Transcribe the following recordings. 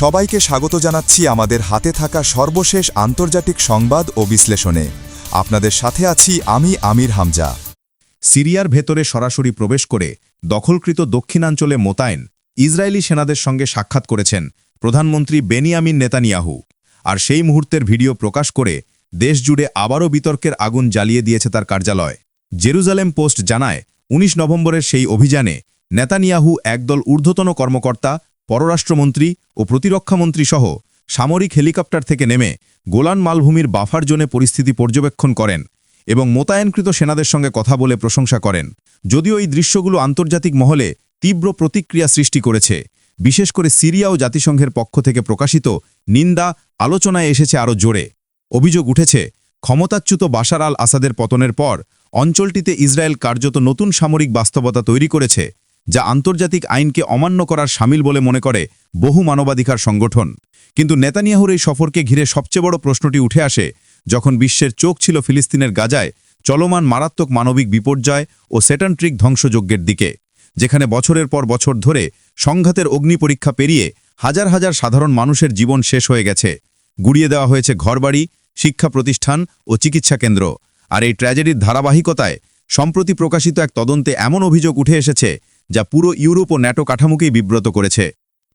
সবাইকে স্বাগত জানাচ্ছি আমাদের হাতে থাকা সর্বশেষ আন্তর্জাতিক সংবাদ ও বিশ্লেষণে। আপনাদের সাথে আছি আমি আমির হামজা। সিরিয়ার ভেতরে সরাসরি প্রবেশ করে দখলকৃত দক্ষিণাঞ্চলে মোতায়েন ইসরায়েলি সেনাদের সঙ্গে সাক্ষাৎ করেছেন প্রধানমন্ত্রী বেনিয়ামিন নেতানিয়াহু। আর সেই মুহূর্তের ভিডিও প্রকাশ করে দেশজুড়ে আবারও বিতর্কের আগুন জ্বালিয়ে দিয়েছে তার কার্যালয়। জেরুজালেম পোস্ট জানায় ১৯ নভেম্বরের সেই অভিযানে নেতানিয়াহু একদল ঊর্ধ্বতন কর্মকর্তা পররাষ্ট্রমন্ত্রী ও প্রতিরক্ষামন্ত্রী সহ সামরিক হেলিকপ্টার থেকে নেমে গোলান মালভূমির বাফার জোনে পরিস্থিতি পর্যবেক্ষণ করেন এবং মোতায়েনকৃত সেনাদের সঙ্গে কথা বলে প্রশংসা করেন। যদিও এই দৃশ্যগুলো আন্তর্জাতিক মহলে তীব্র প্রতিক্রিয়া সৃষ্টি করেছে, বিশেষ করে সিরিয়া ও জাতিসংঘের পক্ষ থেকে প্রকাশিত নিন্দা আলোচনায় এসেছে আরও জোরে। অভিযোগ উঠেছে, ক্ষমতাচ্যুত বাশার আল আসাদের পতনের পর অঞ্চলটিতে ইসরায়েল কার্যত নতুন সামরিক বাস্তবতা তৈরি করেছে যা আন্তর্জাতিক আইনকে অমান্য করার সামিল বলে মনে করে বহু মানবাধিকার সংগঠন। কিন্তু নেতানিয়াহুর এই সফরকে ঘিরে সবচেয়ে বড় প্রশ্নটি উঠে আসে যখন বিশ্বের চোখ ছিল ফিলিস্তিনের গাজায় চলমান মারাত্মক মানবিক বিপর্যয় ও সেটান্ট্রিক ধ্বংসযজ্ঞের দিকে, যেখানে বছরের পর বছর ধরে সংঘাতের অগ্নি পরীক্ষা পেরিয়ে হাজার হাজার সাধারণ মানুষের জীবন শেষ হয়ে গেছে। গুড়িয়ে দেওয়া হয়েছে ঘরবাড়ি, শিক্ষা প্রতিষ্ঠান ও চিকিৎসা কেন্দ্র। আর এই ট্র্যাজেডির ধারাবাহিকতায়, সম্প্রতি প্রকাশিত এক তদন্তে এমন অভিযোগ উঠে এসেছে যা পুরো ইউরোপ ও ন্যাটো কাঠামোকেই বিব্রত করেছে।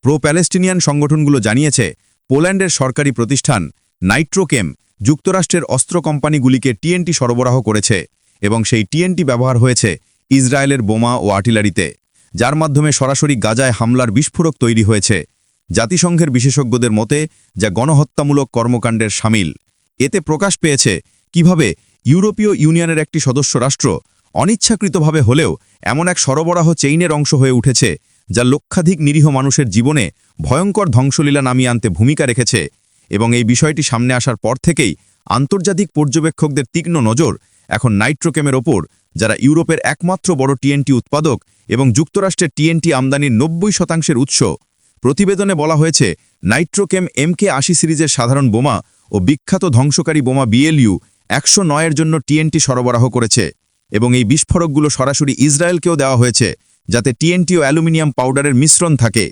প্রো প্যালেস্টিনিয়ান সংগঠনগুলো জানিয়েছে, পোল্যান্ডের সরকারি প্রতিষ্ঠান নাইট্রোকেম যুক্তরাষ্ট্রের অস্ত্র কোম্পানিগুলিকে টিএনটি সরবরাহ করেছে এবং সেই টিএনটি ব্যবহার হয়েছে ইসরায়েলের বোমা ও আর্টিলারিতে, যার মাধ্যমে সরাসরি গাজায় হামলার বিস্ফোরক তৈরি হয়েছে। জাতিসংঘের বিশেষজ্ঞদের মতে, যা গণহত্যামূলক কর্মকাণ্ডের সামিল। এতে প্রকাশ পেয়েছে কীভাবে ইউরোপীয় ইউনিয়নের একটি সদস্য রাষ্ট্র অনিচ্ছাকৃতভাবে হলেও এমন এক সরবরাহ চেইনের অংশ হয়ে উঠেছে, যা লক্ষাধিক নিরীহ মানুষের জীবনে ভয়ঙ্কর ধ্বংসলীলা নামিয়ে আনতে ভূমিকা রেখেছে এবং এই বিষয়টি সামনে আসার পর থেকেই আন্তর্জাতিক পর্যবেক্ষকদের তীক্ষ্ণ নজর এখন নাইট্রোকেমের ওপর, যারা ইউরোপের একমাত্র বড় টিএনটি উৎপাদক এবং যুক্তরাষ্ট্রের টিএনটি আমদানির নব্বই শতাংশের উৎস। প্রতিবেদনে বলা হয়েছে, নাইট্রোকেম এমকে আশি সিরিজের সাধারণ বোমা ও বিখ্যাত ধ্বংসকারী বোমা বিএলইউ একশো নয়ের জন্য টিএনটি সরবরাহ করেছে। এবং এই বিস্ফোরকগুলো সরাসরি ইসরায়েলকেও দেওয়া হয়েছে, যাতে টিএনটি ও অ্যালুমিনিয়াম পাউডারের মিশ্রণ থাকে।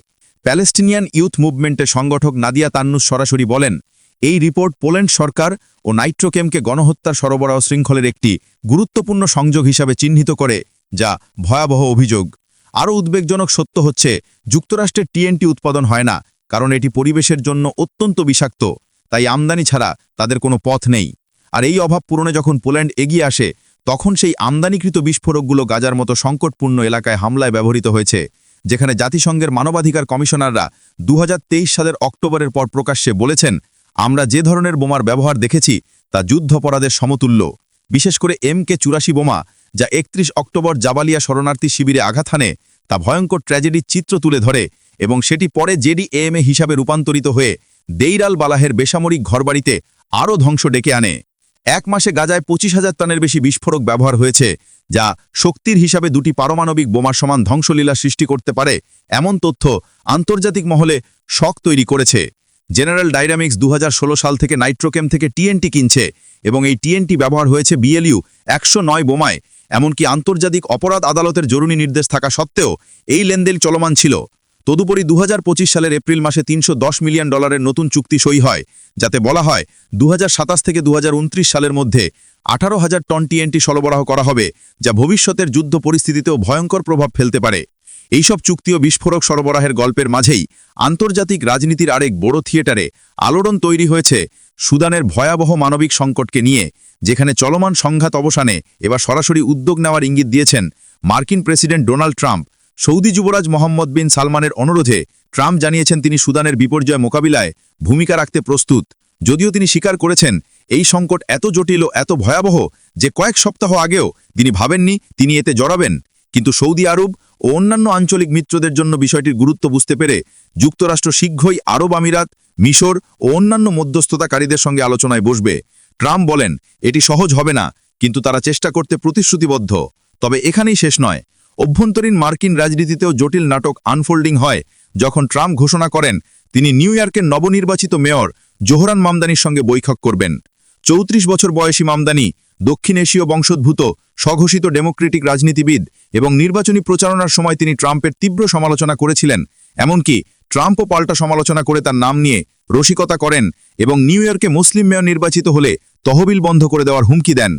প্যালেস্টিনিয়ান ইউথ মুভমেন্টের সংগঠক নাদিয়া তান্নুস সরাসরি বলেন, এই রিপোর্ট পোল্যান্ড সরকার ও নাইট্রোকেমকে গণহত্যার সরবরাহ শৃঙ্খলের একটি গুরুত্বপূর্ণ সংযোগ হিসাবে চিহ্নিত করে, যা ভয়াবহ অভিযোগ। আরও উদ্বেগজনক সত্য হচ্ছে, যুক্তরাষ্ট্রের টিএনটি উৎপাদন হয় না, কারণ এটি পরিবেশের জন্য অত্যন্ত বিষাক্ত, তাই আমদানি ছাড়া তাদের কোনো পথ নেই। আর এই অভাব পূরণে যখন পোল্যান্ড এগিয়ে আসে তখন সেই আমদানিকৃত বিস্ফোরকগুলো গাজার মতো সংকটপূর্ণ এলাকায় হামলায় ব্যবহৃত হয়েছে, যেখানে জাতিসংঘের মানবাধিকার কমিশনাররা দু হাজার তেইশ সালের অক্টোবরের পর প্রকাশ্যে বলেছেন, আমরা যে ধরনের বোমার ব্যবহার দেখেছি, তা যুদ্ধপরাধের সমতুল্য। বিশেষ করে এম কে চুরাশি বোমা, যা একত্রিশ অক্টোবর জাবালিয়া শরণার্থী শিবিরে আঘাত হানে, তা ভয়ঙ্কর ট্র্যাজেডির চিত্র তুলে ধরে এবং সেটি পরে জেডিএমএ হিসাবে রূপান্তরিত হয়ে দেইরাল বালাহের বেসামরিক ঘরবাড়িতে আরও ধ্বংস ডেকে আনে। এক মাসে গাজায় পঁচিশ হাজার টনের বেশি বিস্ফোরক ব্যবহার হয়েছে, যা শক্তির হিসাবে দুটি পারমাণবিক বোমার সমান ধ্বংসলীলা সৃষ্টি করতে পারে, এমন তথ্য আন্তর্জাতিক মহলে শক তৈরি করেছে। জেনারেল ডাইনামিক্স দু হাজার ষোলো সাল থেকে নাইট্রোকেম থেকে টিএনটি কিনছে এবং এই টিএনটি ব্যবহার হয়েছে বিএলইউ একশো নয় বোমায়, এমনকি আন্তর্জাতিক অপরাধ আদালতের জরুরি নির্দেশ থাকা সত্ত্বেও এই লেনদেন চলমান ছিল। তদুপরি দু হাজার পঁচিশ সালের এপ্রিল মাসে তিনশো দশ মিলিয়ন ডলারের নতুন চুক্তি সই হয়, যাতে বলা হয় দু হাজার সাতাশ থেকে দু সালের মধ্যে আঠারো হাজার টন টিএনটি সরবরাহ করা হবে, যা ভবিষ্যতের যুদ্ধ পরিস্থিতিতেও ভয়ঙ্কর প্রভাব ফেলতে পারে। এইসব চুক্তি ও বিস্ফোরক সরবরাহের গল্পের মাঝেই আন্তর্জাতিক রাজনীতির আরেক বড় থিয়েটারে আলোড়ন তৈরি হয়েছে সুদানের ভয়াবহ মানবিক সংকটকে নিয়ে, যেখানে চলমান সংঘাত অবসানে এবার সরাসরি উদ্যোগ নেওয়ার ইঙ্গিত দিয়েছেন মার্কিন প্রেসিডেন্ট ডোনাল্ড ট্রাম্প। সৌদি যুবরাজ মোহাম্মদ বিন সালমানের অনুরোধে ট্রাম্প জানিয়েছেন তিনি সুদানের বিপর্যয় মোকাবিলায় ভূমিকা রাখতে প্রস্তুত। যদিও তিনি স্বীকার করেছেন, এই সংকট এত জটিল ও এত ভয়াবহ যে কয়েক সপ্তাহ আগেও তিনি ভাবেননি তিনি এতে জড়াবেন। কিন্তু সৌদি আরব ও অন্যান্য আঞ্চলিক মিত্রদের জন্য বিষয়টির গুরুত্ব বুঝতে পেরে যুক্তরাষ্ট্র শীঘ্রই আরব আমিরাত, মিশর ও অন্যান্য মধ্যস্থতাকারীদের সঙ্গে আলোচনায় বসবে। ট্রাম্প বলেন, এটি সহজ হবে না, কিন্তু তারা চেষ্টা করতে প্রতিশ্রুতিবদ্ধ। তবে এখানেই শেষ নয়। অভ্যন্তরীণ মার্কিন রাজনীতিতেও জটিল নাটক আনফোল্ডিং হয়। যখন ট্রাম্প ঘোষণা করেন, তিনি নিউ ইয়র্কের নবনির্বাচিত মেয়র জোহরান মামদানির সঙ্গে বৈঠক করবেন। চৌত্রিশ বছর বয়সী মামদানি দক্ষিণ এশীয় বংশোদ্ভূত, স্বঘোষিত ডেমোক্রেটিক রাজনীতিবিদ এবং নির্বাচনী প্রচারণার সময় তিনি ট্রাম্পের তীব্র সমালোচনা করেছিলেন। এমনকি ট্রাম্পও পাল্টা সমালোচনা করে তার নাম নিয়ে রসিকতা করেন এবং নিউ ইয়র্কে মুসলিম মেয়র নির্বাচিত হলে তহবিল বন্ধ করে দেওয়ার হুমকি দেন।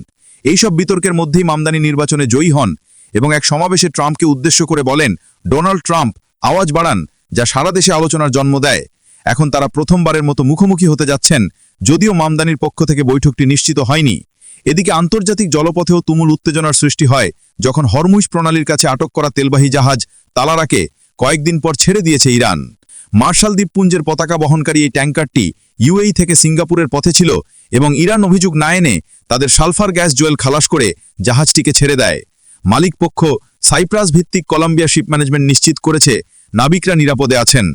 এইসব বিতর্কের মধ্যেই মামদানি নির্বাচনে জয়ী হন এবং এক সমাবেশে ট্রাম্পকে উদ্দেশ্য করে বলেন, ডোনাল্ড ট্রাম্প, আওয়াজ বাড়ান, যা সারা দেশে আলোচনার জন্ম দেয়। এখন তারা প্রথমবারের মতো মুখোমুখি হতে যাচ্ছেন, যদিও মামদানির পক্ষ থেকে বৈঠকটি নিশ্চিত হয়নি। এদিকে আন্তর্জাতিক জলপথেও তুমুল উত্তেজনার সৃষ্টি হয়, যখন হরমুজ প্রণালীর কাছে আটক করা তেলবাহী জাহাজ তালারাকে কয়েকদিন পর ছেড়ে দিয়েছে ইরান। মার্শাল দ্বীপপুঞ্জের পতাকা বহনকারী এই ট্যাঙ্কারটি ইউএই থেকে সিঙ্গাপুরের পথে ছিল এবং ইরান অভিযোগ না এনে তাদের সালফার গ্যাস জুয়েল খালাস করে জাহাজটিকে ছেড়ে দেয়। মালিক পক্ষ সাইপ্রাস ভিত্তিক কলম্বিয়া শিপ ম্যানেজমেন্ট নিশ্চিত করেছে। নাবিকরা নিরাপদে আছেন।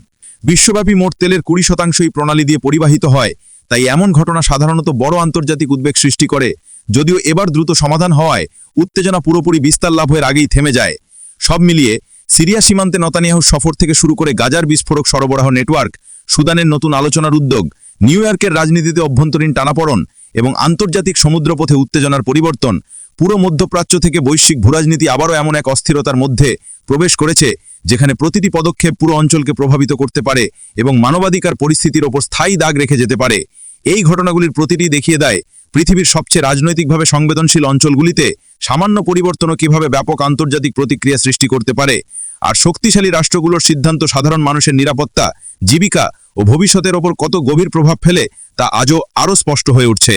বিশ্বব্যাপী মোট তেলের কুড়ি শতাংশই প্রণালী দিয়ে পরিবাহিত হয়। তাই এমন ঘটনা সাধারণত বড় আন্তর্জাতিক উদ্বেগ সৃষ্টি করে। যদিও এবার দ্রুত সমাধান হওয়ায় উত্তেজনা পুরোপুরি বিস্তার লাভ হয়ে আগেই থেমে যায়। সব মিলিয়ে সিরিয়া সীমান্তে নতানিয়াহুর সফর থেকে শুরু করে গাজার বিস্ফোরক সরবরাহ নেটওয়ার্ক, সুদানের নতুন আলোচনার উদ্যোগ, নিউ ইয়র্কের রাজনীতিতে অভ্যন্তরীণ টানাপড়ন এবং আন্তর্জাতিক সমুদ্রপথে উত্তেজনার পরিবর্তন পুরো মধ্যপ্রাচ্য থেকে বৈশ্বিক ভূরাজনীতি আবারও এমন এক অস্থিরতার মধ্যে প্রবেশ করেছে, যেখানে প্রতিটি পদক্ষেপ পুরো অঞ্চলকে প্রভাবিত করতে পারে এবং মানবাধিকার পরিস্থিতির ওপর স্থায়ী দাগ রেখে যেতে পারে। এই ঘটনাগুলির প্রতিটি দেখিয়ে দেয় পৃথিবীর সবচেয়ে রাজনৈতিকভাবে সংবেদনশীল অঞ্চলগুলিতে সামান্য পরিবর্তনও কীভাবে ব্যাপক আন্তর্জাতিক প্রতিক্রিয়া সৃষ্টি করতে পারে। আর শক্তিশালী রাষ্ট্রগুলোর সিদ্ধান্ত সাধারণ মানুষের নিরাপত্তা, জীবিকা ও ভবিষ্যতের ওপর কত গভীর প্রভাব ফেলে তা আজও আরও স্পষ্ট হয়ে উঠছে।